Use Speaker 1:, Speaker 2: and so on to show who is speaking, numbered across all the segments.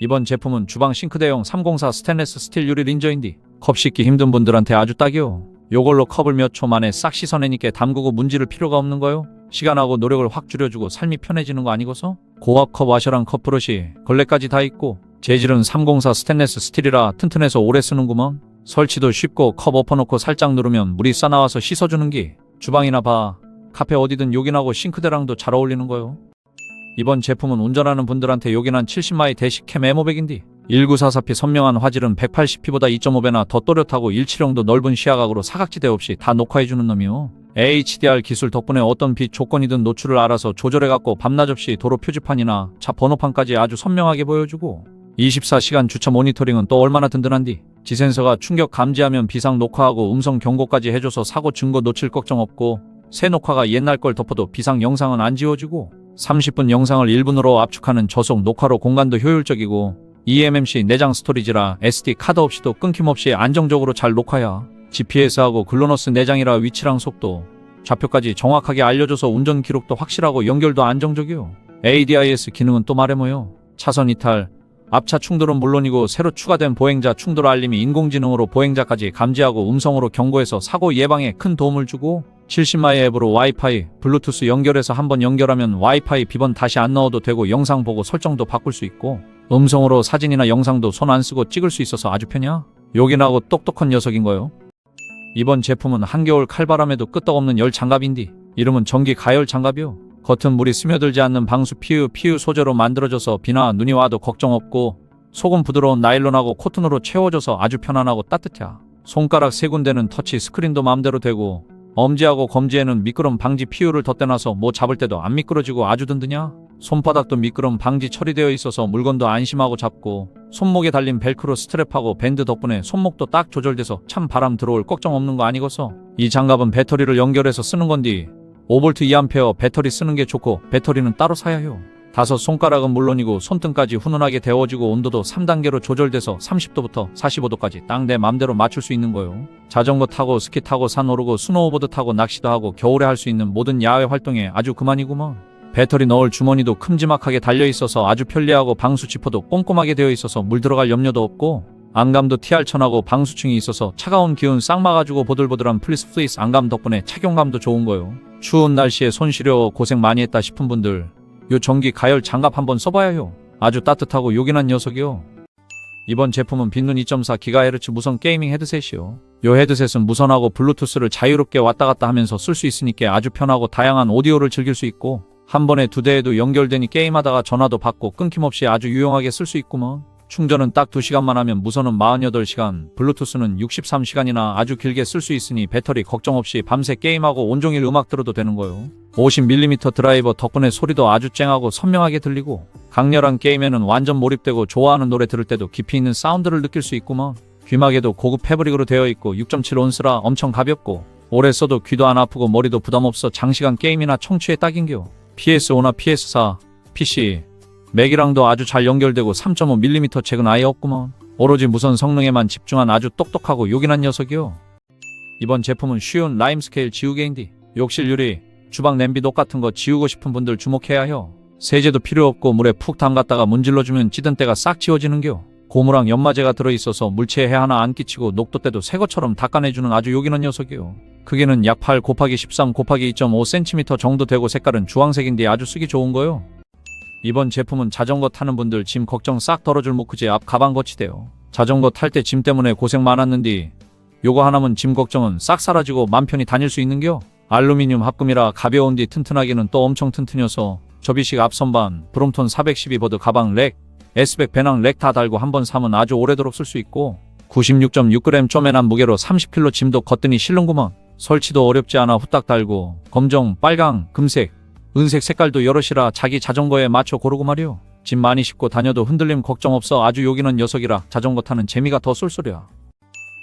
Speaker 1: 이번 제품은 주방 싱크대용 304 스테인레스 스틸 유리 린저인디 컵 씻기 힘든 분들한테 아주 딱이요. 요걸로 컵을 몇 초 만에 싹 씻어내니까 담그고 문지를 필요가 없는 거요. 시간하고 노력을 확 줄여주고 삶이 편해지는 거 아니고서 고압 컵 와셔랑 컵 브러시 걸레까지 다 있고 재질은 304 스테인레스 스틸이라 튼튼해서 오래 쓰는구먼. 설치도 쉽고 컵 엎어놓고 살짝 누르면 물이 싸나와서 씻어주는 기 주방이나 바 카페 어디든 요긴하고 싱크대랑도 잘 어울리는 거요. 이번 제품은 운전하는 분들한테 요긴한 70마이 대식캠 에모백인디. 1944P 선명한 화질은 180P보다 2.5배나 더 또렷하고 일치령도 넓은 시야각으로 사각지대 없이 다 녹화해주는 놈이요. HDR 기술 덕분에 어떤 빛 조건이든 노출을 알아서 조절해갖고 밤낮 없이 도로 표지판이나 차 번호판까지 아주 선명하게 보여주고. 24시간 주차 모니터링은 또 얼마나 든든한디. 지센서가 충격 감지하면 비상 녹화하고 음성 경고까지 해줘서 사고 증거 놓칠 걱정 없고 새 녹화가 옛날 걸 덮어도 비상 영상은 안 지워지고 30분 영상을 1분으로 압축하는 저속 녹화로 공간도 효율적이고 eMMC 내장 스토리지라 SD 카드 없이도 끊김없이 안정적으로 잘 녹화야 GPS하고 글로너스 내장이라 위치랑 속도 좌표까지 정확하게 알려줘서 운전 기록도 확실하고 연결도 안정적이요 ADIS 기능은 또 말해 뭐요? 차선 이탈 앞차 충돌은 물론이고 새로 추가된 보행자 충돌 알림이 인공지능으로 보행자까지 감지하고 음성으로 경고해서 사고 예방에 큰 도움을 주고 70마이 앱으로 와이파이, 블루투스 연결해서 한번 연결하면 와이파이 비번 다시 안 넣어도 되고 영상 보고 설정도 바꿀 수 있고 음성으로 사진이나 영상도 손 안 쓰고 찍을 수 있어서 아주 편이야. 요긴하고 똑똑한 녀석인 거요. 이번 제품은 한겨울 칼바람에도 끄떡없는 열 장갑인디 이름은 전기 가열 장갑이요. 겉은 물이 스며들지 않는 방수 피유 피유 소재로 만들어져서 비나 눈이 와도 걱정 없고 속은 부드러운 나일론하고 코튼으로 채워져서 아주 편안하고 따뜻해. 손가락 세 군데는 터치 스크린도 마음대로 되고 엄지하고 검지에는 미끄럼 방지 피유를 덧대놔서 뭐 잡을 때도 안 미끄러지고 아주 든든냐? 손바닥도 미끄럼 방지 처리되어 있어서 물건도 안심하고 잡고 손목에 달린 벨크로 스트랩하고 밴드 덕분에 손목도 딱 조절돼서 참 바람 들어올 걱정 없는 거 아니겠어? 이 장갑은 배터리를 연결해서 쓰는 건디 5V 2A 배터리 쓰는 게 좋고 배터리는 따로 사야 해요. 다섯 손가락은 물론이고 손등까지 훈훈하게 데워지고 온도도 3단계로 조절돼서 30도부터 45도까지 딱 내 맘대로 맞출 수 있는 거요. 자전거 타고 스키 타고 산 오르고 스노우보드 타고 낚시도 하고 겨울에 할 수 있는 모든 야외 활동에 아주 그만이구먼. 배터리 넣을 주머니도 큼지막하게 달려 있어서 아주 편리하고 방수 지퍼도 꼼꼼하게 되어 있어서 물 들어갈 염려도 없고 안감도 TR천하고 방수층이 있어서 차가운 기운 싹 막아주고 보들보들한 플리스 플리스 안감 덕분에 착용감도 좋은 거요. 추운 날씨에 손 시려 고생 많이 했다 싶은 분들 요 전기 가열 장갑 한번 써봐야 해요. 아주 따뜻하고 요긴한 녀석이요. 이번 제품은 빈눈 2.4GHz 무선 게이밍 헤드셋이요. 요 헤드셋은 무선하고 블루투스를 자유롭게 왔다 갔다 하면서 쓸 수 있으니까 아주 편하고 다양한 오디오를 즐길 수 있고 한 번에 두 대에도 연결되니 게임하다가 전화도 받고 끊김없이 아주 유용하게 쓸 수 있구먼. 충전은 딱 2시간만 하면 무선은 48시간, 블루투스는 63시간이나 아주 길게 쓸 수 있으니 배터리 걱정 없이 밤새 게임하고 온종일 음악 들어도 되는 거요. 50mm 드라이버 덕분에 소리도 아주 쨍하고 선명하게 들리고 강렬한 게임에는 완전 몰입되고 좋아하는 노래 들을 때도 깊이 있는 사운드를 느낄 수 있구먼. 귀마개도 고급 패브릭으로 되어 있고 6.7온스라 엄청 가볍고 오래 써도 귀도 안 아프고 머리도 부담 없어 장시간 게임이나 청취에 딱인겨. PS5나 PS4, PC, 맥이랑도 아주 잘 연결되고 3.5mm 책은 아예 없구먼. 오로지 무선 성능에만 집중한 아주 똑똑하고 요긴한 녀석이요. 이번 제품은 쉬운 라임 스케일 지우개인디 욕실 유리, 주방 냄비 녹 같은 거 지우고 싶은 분들 주목해야 해요. 세제도 필요 없고 물에 푹 담갔다가 문질러주면 찌든 때가 싹 지워지는겨. 고무랑 연마제가 들어있어서 물체에 해 하나 안 끼치고 녹도 때도 새 것처럼 닦아내주는 아주 요긴한 녀석이요. 크기는 약 8 곱하기 13 곱하기 2.5cm 정도 되고 색깔은 주황색인데 아주 쓰기 좋은 거요. 이번 제품은 자전거 타는 분들 짐 걱정 싹 덜어줄 모크제 앞 가방 거치대요. 자전거 탈 때 짐 때문에 고생 많았는데 요거 하나면 짐 걱정은 싹 사라지고 맘 편히 다닐 수 있는겨. 알루미늄 합금이라 가벼운 뒤 튼튼하기는 또 엄청 튼튼해서 접이식 앞선반, 브롬톤 412버드 가방 렉, S백 배낭 렉 다 달고 한 번 사면 아주 오래도록 쓸 수 있고 96.6g 쪼매난 무게로 30kg 짐도 거뜬히 실는구먼. 설치도 어렵지 않아 후딱 달고 검정, 빨강, 금색, 은색 색깔도 여럿이라 자기 자전거에 맞춰 고르고 말이오. 짐 많이 싣고 다녀도 흔들림 걱정 없어 아주 요긴한 녀석이라 자전거 타는 재미가 더 쏠쏠이야.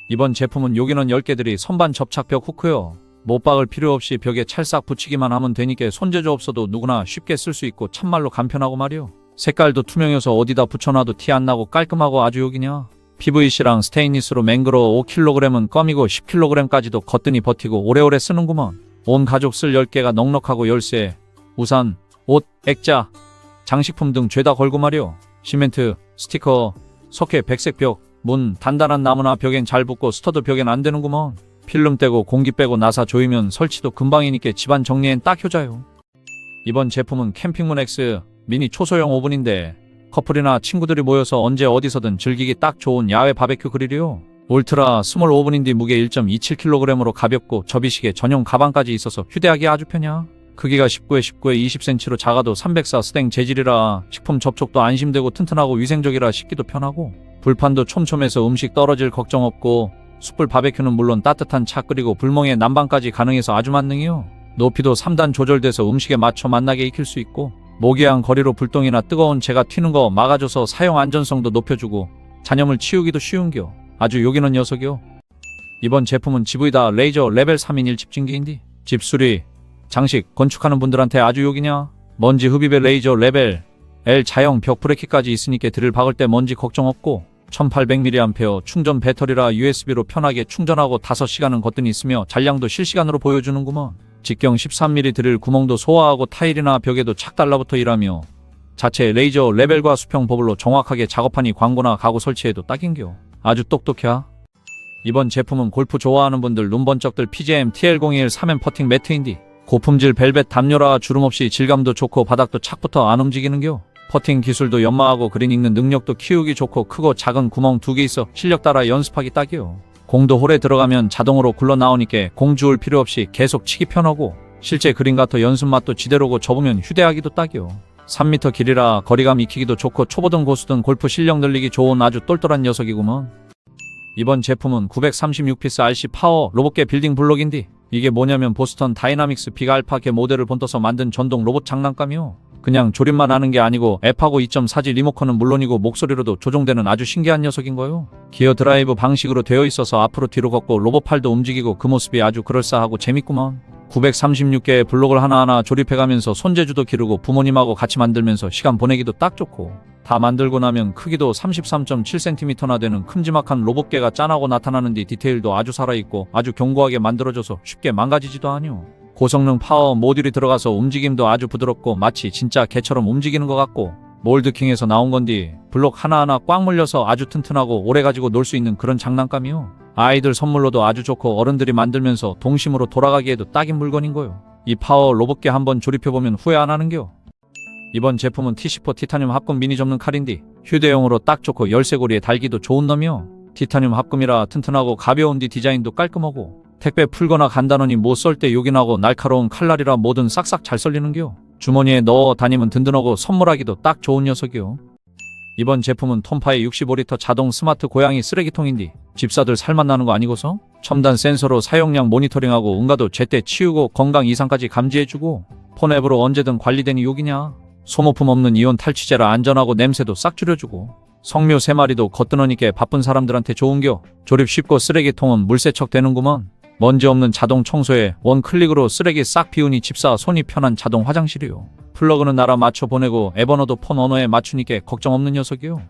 Speaker 1: 이번 제품은 요긴한 10개들이 선반 접착벽 후크요. 못 박을 필요 없이 벽에 찰싹 붙이기만 하면 되니까 손재주 없어도 누구나 쉽게 쓸 수 있고 참말로 간편하고 말이오. 색깔도 투명해서 어디다 붙여놔도 티 안 나고 깔끔하고 아주 요기냐. PVC랑 스테인리스로 맹그로 5kg은 껌이고 10kg까지도 거뜬히 버티고 오래오래 쓰는구먼. 온 가족 쓸 10개가 넉넉하고 열쇠, 우산, 옷, 액자, 장식품 등 죄다 걸고 말이오. 시멘트, 스티커, 석회 백색 벽, 문, 단단한 나무나 벽엔 잘 붙고 스터드 벽엔 안 되는구먼. 필름 떼고 공기 빼고 나사 조이면 설치도 금방이니까 집안 정리엔 딱 효자요. 이번 제품은 캠핑문 X 미니 초소형 오븐인데 커플이나 친구들이 모여서 언제 어디서든 즐기기 딱 좋은 야외 바베큐 그릴이요. 울트라 스몰 오븐인데 무게 1.27kg으로 가볍고 접이식에 전용 가방까지 있어서 휴대하기 아주 편야. 크기가 19에 19에 20cm로 작아도 304 스탱 재질이라 식품 접촉도 안심되고 튼튼하고 위생적이라 씻기도 편하고 불판도 촘촘해서 음식 떨어질 걱정 없고 숯불 바베큐는 물론 따뜻한 차 끓이고 불멍에 난방까지 가능해서 아주 만능이요. 높이도 3단 조절돼서 음식에 맞춰 맛나게 익힐 수 있고 모기향 거리로 불똥이나 뜨거운 재가 튀는 거 막아줘서 사용 안전성도 높여주고 잔염을 치우기도 쉬운겨. 아주 요기는 녀석이요. 이번 제품은 GV다 레이저 레벨 3인 1 집진기인데 집수리, 장식, 건축하는 분들한테 아주 요기냐? 먼지 흡입의 레이저 레벨 L 자형 벽 브레이크까지 있으니까 드릴 박을 때 먼지 걱정 없고 1800mAh 충전 배터리라 USB로 편하게 충전하고 5시간은 거뜬히 있으며 잔량도 실시간으로 보여주는구먼. 직경 13mm 드릴 구멍도 소화하고 타일이나 벽에도 착 달라붙어 일하며 자체 레이저 레벨과 수평 버블로 정확하게 작업하니 광고나 가구 설치에도 딱인겨. 아주 똑똑해. 이번 제품은 골프 좋아하는 분들 눈번쩍들 PGM TL021 3M 퍼팅 매트인디 고품질 벨벳 담요라 주름 없이 질감도 좋고 바닥도 착부터 안 움직이는겨. 퍼팅 기술도 연마하고 그린 읽는 능력도 키우기 좋고 크고 작은 구멍 두 개 있어 실력 따라 연습하기 딱이요. 공도 홀에 들어가면 자동으로 굴러 나오니까 공 주울 필요 없이 계속 치기 편하고 실제 그린 같아 연습 맛도 지대로고 접으면 휴대하기도 딱이요. 3m 길이라 거리감 익히기도 좋고 초보든 고수든 골프 실력 늘리기 좋은 아주 똘똘한 녀석이구먼. 이번 제품은 936피스 RC 파워 로봇계 빌딩 블록인디 이게 뭐냐면 보스턴 다이나믹스 빅 알파계 모델을 본떠서 만든 전동 로봇 장난감이요. 그냥 조립만 하는 게 아니고 앱하고 2.4G 리모컨은 물론이고 목소리로도 조종되는 아주 신기한 녀석인 거요. 기어 드라이브 방식으로 되어 있어서 앞으로 뒤로 걷고 로봇 팔도 움직이고 그 모습이 아주 그럴싸하고 재밌구먼. 936개의 블록을 하나하나 조립해가면서 손재주도 기르고 부모님하고 같이 만들면서 시간 보내기도 딱 좋고 다 만들고 나면 크기도 33.7cm나 되는 큼지막한 로봇개가 짠하고 나타나는 뒤 디테일도 아주 살아있고 아주 견고하게 만들어져서 쉽게 망가지지도 않요. 고성능 파워 모듈이 들어가서 움직임도 아주 부드럽고 마치 진짜 개처럼 움직이는 것 같고 몰드킹에서 나온 건디 블록 하나하나 꽉 물려서 아주 튼튼하고 오래 가지고 놀 수 있는 그런 장난감이요. 아이들 선물로도 아주 좋고 어른들이 만들면서 동심으로 돌아가기에도 딱인 물건인 거요. 이 파워 로봇개 한번 조립해보면 후회 안 하는겨. 이번 제품은 T14 티타늄 합금 미니 접는 칼인디 휴대용으로 딱 좋고 열쇠고리에 달기도 좋은 놈이요. 티타늄 합금이라 튼튼하고 가벼운 뒤 디자인도 깔끔하고 택배 풀거나 간단하니 못 썰 때 요긴하고 날카로운 칼날이라 뭐든 싹싹 잘 썰리는겨. 주머니에 넣어 다니면 든든하고 선물하기도 딱 좋은 녀석이요. 이번 제품은 톰파의 65리터 자동 스마트 고양이 쓰레기통인디 집사들 살맛 나는 거 아니고서? 첨단 센서로 사용량 모니터링하고 응가도 제때 치우고 건강 이상까지 감지해주고 폰 앱으로 언제든 관리되니 욕이냐? 소모품 없는 이온 탈취제라 안전하고 냄새도 싹 줄여주고 성묘 세 마리도 거뜬하니까 바쁜 사람들한테 좋은겨? 조립 쉽고 쓰레기통은 물세척 되는구먼 먼지 없는 자동 청소에 원 클릭으로 쓰레기 싹 비우니 집사 손이 편한 자동 화장실이요. 플러그는 나라 맞춰 보내고 앱 언어도 폰 언어에 맞추니까 걱정 없는 녀석이요.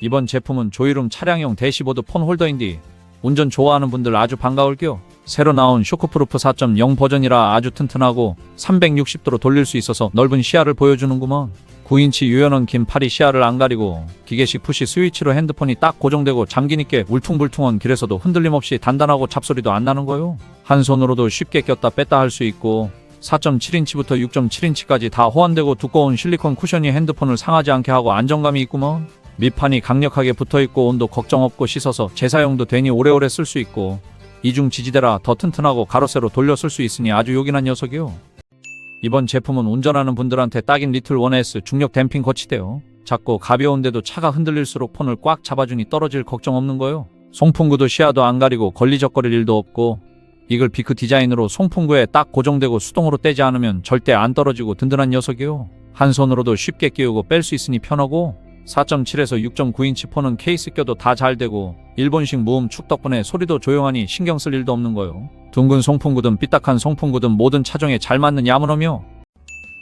Speaker 1: 이번 제품은 조이룸 차량용 대시보드 폰 홀더인디 운전 좋아하는 분들 아주 반가울겨 새로 나온 쇼크프루프 4.0 버전이라 아주 튼튼하고 360도로 돌릴 수 있어서 넓은 시야를 보여주는구먼. 9인치 유연한 긴 팔이 시야를 안 가리고 기계식 푸시 스위치로 핸드폰이 딱 고정되고 잠기니까 울퉁불퉁한 길에서도 흔들림 없이 단단하고 잡소리도 안 나는 거요. 한 손으로도 쉽게 꼈다 뺐다 할 수 있고 4.7인치부터 6.7인치까지 다 호환되고 두꺼운 실리콘 쿠션이 핸드폰을 상하지 않게 하고 안정감이 있구먼. 밑판이 강력하게 붙어있고 온도 걱정 없고 씻어서 재사용도 되니 오래오래 쓸 수 있고 이중 지지대라 더 튼튼하고 가로세로 돌려 쓸 수 있으니 아주 요긴한 녀석이요. 이번 제품은 운전하는 분들한테 딱인 리틀 1S 중력 댐핑 거치대요. 작고 가벼운데도 차가 흔들릴수록 폰을 꽉 잡아주니 떨어질 걱정 없는 거요. 송풍구도 시야도 안 가리고 걸리적거릴 일도 없고 이글 비크 디자인으로 송풍구에 딱 고정되고 수동으로 떼지 않으면 절대 안 떨어지고 든든한 녀석이요. 한 손으로도 쉽게 끼우고 뺄 수 있으니 편하고 4.7에서 6.9인치 폰은 케이스 껴도 다 잘 되고 일본식 무음 축 덕분에 소리도 조용하니 신경 쓸 일도 없는 거요. 둥근 송풍구든 삐딱한 송풍구든 모든 차종에 잘 맞는 야무놈이요.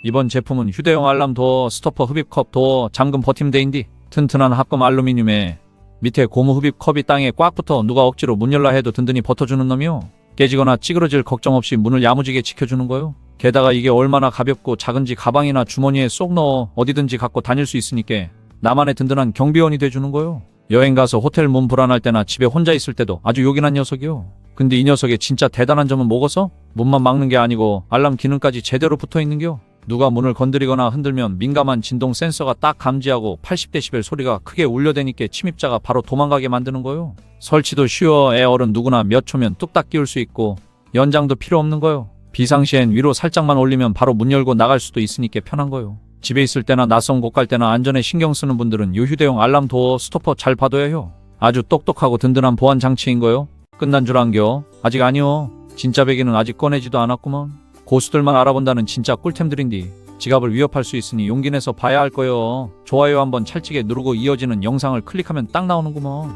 Speaker 1: 이번 제품은 휴대용 알람 도어, 스토퍼 흡입컵 도어, 잠금 버팀대인디 튼튼한 합금 알루미늄에 밑에 고무 흡입 컵이 땅에 꽉 붙어 누가 억지로 문 열라 해도 든든히 버텨주는 놈이요. 깨지거나 찌그러질 걱정 없이 문을 야무지게 지켜주는 거요. 게다가 이게 얼마나 가볍고 작은지 가방이나 주머니에 쏙 넣어 어디든지 갖고 다닐 수 있으니까 나만의 든든한 경비원이 돼주는 거요. 여행 가서 호텔 문 불안할 때나 집에 혼자 있을 때도 아주 요긴한 녀석이요. 근데 이 녀석의 진짜 대단한 점은 뭐겠어? 문만 막는 게 아니고 알람 기능까지 제대로 붙어 있는겨. 누가 문을 건드리거나 흔들면 민감한 진동 센서가 딱 감지하고 80데시벨 소리가 크게 울려대니까 침입자가 바로 도망가게 만드는 거요. 설치도 쉬워 애어른 누구나 몇 초면 뚝딱 끼울 수 있고 연장도 필요 없는 거요. 비상시엔 위로 살짝만 올리면 바로 문 열고 나갈 수도 있으니까 편한 거요. 집에 있을 때나 낯선 곳 갈 때나 안전에 신경 쓰는 분들은 요 휴대용 알람 도어 스토퍼 잘 봐둬야 해요. 아주 똑똑하고 든든한 보안 장치인 거요. 끝난 줄 안겨? 아직 아니요. 진짜 베개는 아직 꺼내지도 않았구먼. 고수들만 알아본다는 진짜 꿀템들인디. 지갑을 위협할 수 있으니 용기 내서 봐야 할 거요. 좋아요 한번 찰지게 누르고 이어지는 영상을 클릭하면 딱 나오는구먼.